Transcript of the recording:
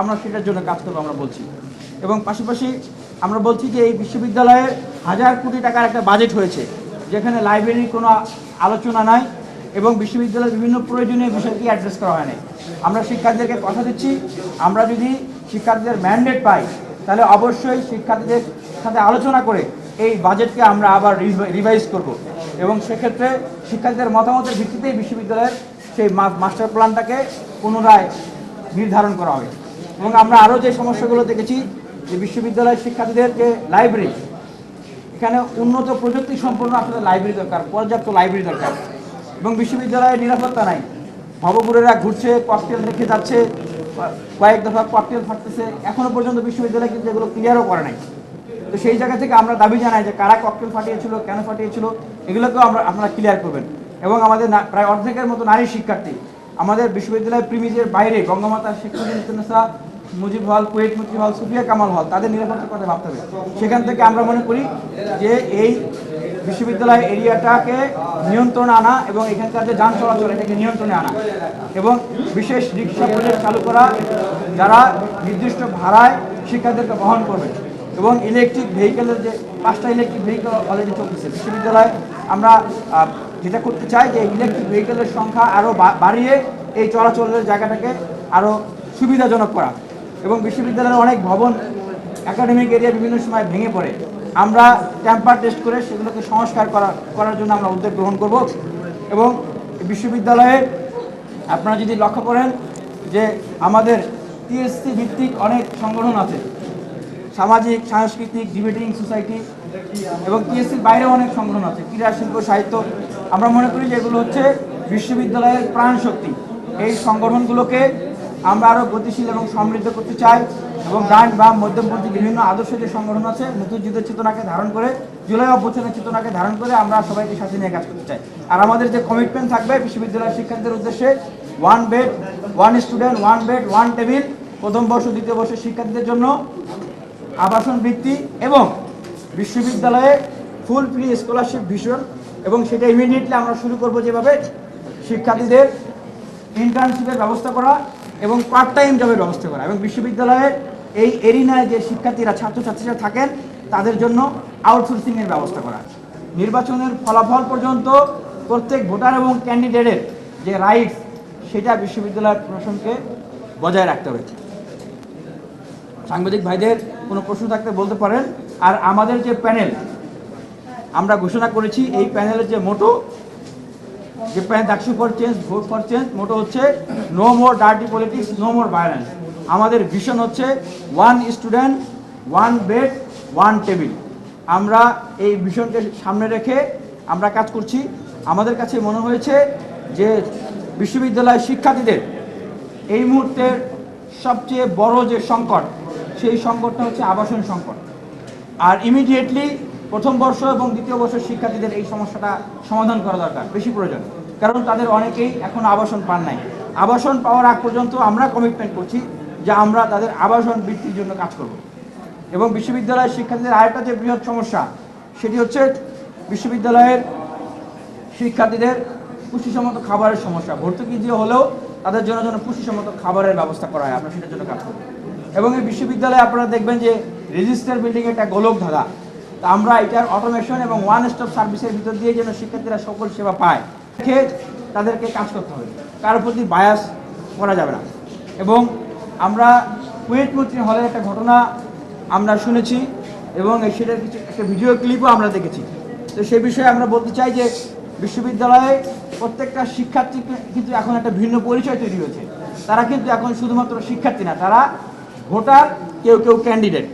আমরা সেটার জন্য কাজ করব, আমরা বলছি। এবং পাশাপাশি আমরা বলছি যে এই বিশ্ববিদ্যালয়ে হাজার কোটি টাকার একটা বাজেট হয়েছে, যেখানে লাইব্রেরির কোনো আলোচনা নাই এবং বিশ্ববিদ্যালয়ের বিভিন্ন প্রয়োজনীয় বিষয়কে অ্যাড্রেস করা হয় নাই আমরা শিক্ষার্থীদেরকে কথা দিচ্ছি, আমরা যদি শিক্ষার্থীদের ম্যান্ডেট পাই, তাহলে অবশ্যই শিক্ষার্থীদের সাথে আলোচনা করে এই বাজেটকে আমরা আবার রিভাইজ করব। এবং সেক্ষেত্রে শিক্ষার্থীদের মতামতের ভিত্তিতেই বিশ্ববিদ্যালয়ের সেই মাস্টার প্ল্যানটাকে পুনরায় নির্ধারণ করা হবে। এবং আমরা আরও যে সমস্যাগুলো দেখেছি, যে বিশ্ববিদ্যালয়ের শিক্ষার্থীদের যে লাইব্রেরি এখানে উন্নত প্রযুক্তি সম্পন্ন আসলে লাইব্রেরি দরকার, পর্যাপ্ত লাইব্রেরি দরকার। এবং বিশ্ববিদ্যালয়ে নিরাপত্তা নাই। ভবগুরেরা ঘুরছে ককটেল রেখে যাচ্ছে, কয়েক দফা ককটেল ফাটতেছে। এখনও পর্যন্ত বিশ্ববিদ্যালয় কিন্তু এগুলো ক্লিয়ারও করে নাই। তো সেই জায়গা থেকে আমরা দাবি জানাই যে কারা ককটেল ফাটিয়েছিল, কেন ফাটিয়েছিল, এগুলোকেও আমরা, আপনারা ক্লিয়ার করবেন। এবং আমাদের প্রায় অর্ধেকের মতো নারী শিক্ষার্থী, আমাদের বিশ্ববিদ্যালয় প্রিমিজের বাইরে গঙ্গামাতা শিক্ষা মুজিব হল কুয়েট মুজিব হল সুফিয়া কামাল হল, তাদের নিরাপত্তার কথা ভাবতে হবে। সেখান থেকে আমরা মনে করি যে এই বিশ্ববিদ্যালয় এরিয়াটাকে নিয়ন্ত্রণে আনা এবং এখানকার যে যান চলাচল, এটাকে নিয়ন্ত্রণে আনা। এবং বিশেষ রিক্সা প্রজেক্ট চালু করা, যারা নির্দিষ্ট ভাড়ায় শিক্ষার্থীদেরকে বহন করবে। এবং ইলেকট্রিক ভেহিকেলের যে, পাঁচটা ইলেকট্রিক ভেহিকেল অলরেডি চলতেছে। বিশ্ববিদ্যালয়ে আমরা যেটা করতে চাই যে ইলেকট্রিক ভেহিকেলের সংখ্যা আরও বাড়িয়ে এই চলাচলের জায়গাটাকে আরও সুবিধাজনক করা। এবং বিশ্ববিদ্যালয়ের অনেক ভবন একাডেমিক এরিয়া বিভিন্ন সময় ভেঙে পড়ে। আমরা টেম্পার টেস্ট করে সেগুলোকে সংস্কার করা, করার জন্য আমরা উদ্যোগ গ্রহণ করব এবং বিশ্ববিদ্যালয়ে আপনারা যদি লক্ষ্য করেন যে আমাদের টিএসসি ভিত্তিক অনেক সংগঠন আছে। সামাজিক, সাংস্কৃতিক ডিবেটিং সোসাইটি এবং টিএসসির বাইরেও অনেক সংগঠন আছে। ক্রীড়া, শিল্প, সাহিত্য। আমরা মনে করি যে এগুলো হচ্ছে বিশ্ববিদ্যালয়ের প্রাণ শক্তি এই সংগঠনগুলোকে আমরা আরও গতিশীল এবং সমৃদ্ধ করতে চাই এবং ডান বাম মধ্যমপন্থী বিভিন্ন আদর্শ যে সংগঠন আছে, নতুন যুদ্ধের চেতনাকে ধারণ করে, জুলাই অভ্যুত্থানের চেতনাকে ধারণ করে আমরা সবাইকে সাথে নিয়ে কাজ করতে চাই। আর আমাদের যে কমিটমেন্ট থাকবে, বিশ্ববিদ্যালয়ের শিক্ষার্থীদের উদ্দেশ্যে one bed one student one bed one table প্রথম বর্ষ, দ্বিতীয় বর্ষের শিক্ষার্থীদের জন্য আবাসন বৃত্তি এবং বিশ্ববিদ্যালয়ে ফুল ফ্রি স্কলারশিপ ভিশন এবং সেটা ইমিডিয়েটলি আমরা শুরু করব যেভাবে শিক্ষার্থীদের ইন্টার্নশিপের ব্যবস্থা করা এবং পার্ট টাইম জবের ব্যবস্থা করা। এবং বিশ্ববিদ্যালয়ের এই এরিনায় যে শিক্ষার্থীরা, ছাত্রছাত্রীরা থাকেন, তাদের জন্য আউটসোর্সিংয়ের ব্যবস্থা করা নির্বাচনের ফলাফল পর্যন্ত প্রত্যেক ভোটার এবং ক্যান্ডিডেটের যে রাইটস সেটা বিশ্ববিদ্যালয় প্রশাসনকে বজায় রাখতে হবে। সাংবাদিক ভাইদের কোনো প্রশ্ন থাকতে বলতে পারেন। আর আমাদের যে প্যানেল আমরা ঘোষণা করেছি, এই প্যানেলের যে motto panel DUCSU for change vote for change motto হচ্ছে no more dirty politics no more violence আমাদের ভিশন হচ্ছে one student one bed one table আমরা এই ভিশনকে সামনে রেখে আমরা কাজ করছি। আমাদের কাছে মনে হয়েছে যে বিশ্ববিদ্যালয়ের শিক্ষার্থীদের এই মুহূর্তের সবচেয়ে বড় যে সংকট, সেই সংকটটা হচ্ছে আবাসন সংকট। আর ইমিডিয়েটলি প্রথম বর্ষ এবং দ্বিতীয় বর্ষের শিক্ষার্থীদের এই সমস্যাটা সমাধান করা দরকার, বেশি প্রয়োজন। কারণ তাদের অনেকেই এখন আবাসন পান নাই। আবাসন পাওয়ার আগ পর্যন্ত আমরা কমিটমেন্ট করছি যে আমরা তাদের আবাসন বৃদ্ধির জন্য কাজ করব। এবং বিশ্ববিদ্যালয়ের শিক্ষার্থীদের আরেকটা যে বৃহৎ সমস্যা, সেটি হচ্ছে বিশ্ববিদ্যালয়ের শিক্ষার্থীদের পুষ্টিসম্মত খাবারের সমস্যা। ভর্তুকি দিয়ে হলেও তাদের জন্য যেন পুষ্টিসম্মত খাবারের ব্যবস্থা করা হয় আমরা সেটার জন্য কাজ করব। এবং এই বিশ্ববিদ্যালয়ে আপনারা দেখবেন যে রেজিস্টার বিল্ডিং একটা গোলক ধাঁধা তা আমরা এটার অটোমেশন এবং ওয়ান স্টপ সার্ভিসের ভিতর দিয়ে যেন শিক্ষার্থীরা সকল সেবা পায়, দেখে তাদেরকে কাজ করতে হবে। কারোর প্রতি বায়াস করা যাবে না। এবং আমরা কুয়েট মৈত্রী হলের একটা ঘটনা আমরা শুনেছি এবং সেটার কিছু একটা ভিডিও ক্লিপও আমরা দেখেছি। তো সে বিষয়ে আমরা বলতে চাই যে বিশ্ববিদ্যালয়ে প্রত্যেকটা শিক্ষার্থী কিন্তু এখন একটা ভিন্ন পরিচয় তৈরি হয়েছে। তারা কিন্তু এখন শুধুমাত্র শিক্ষার্থী না, তারা ভোটার, কেউ কেউ ক্যান্ডিডেট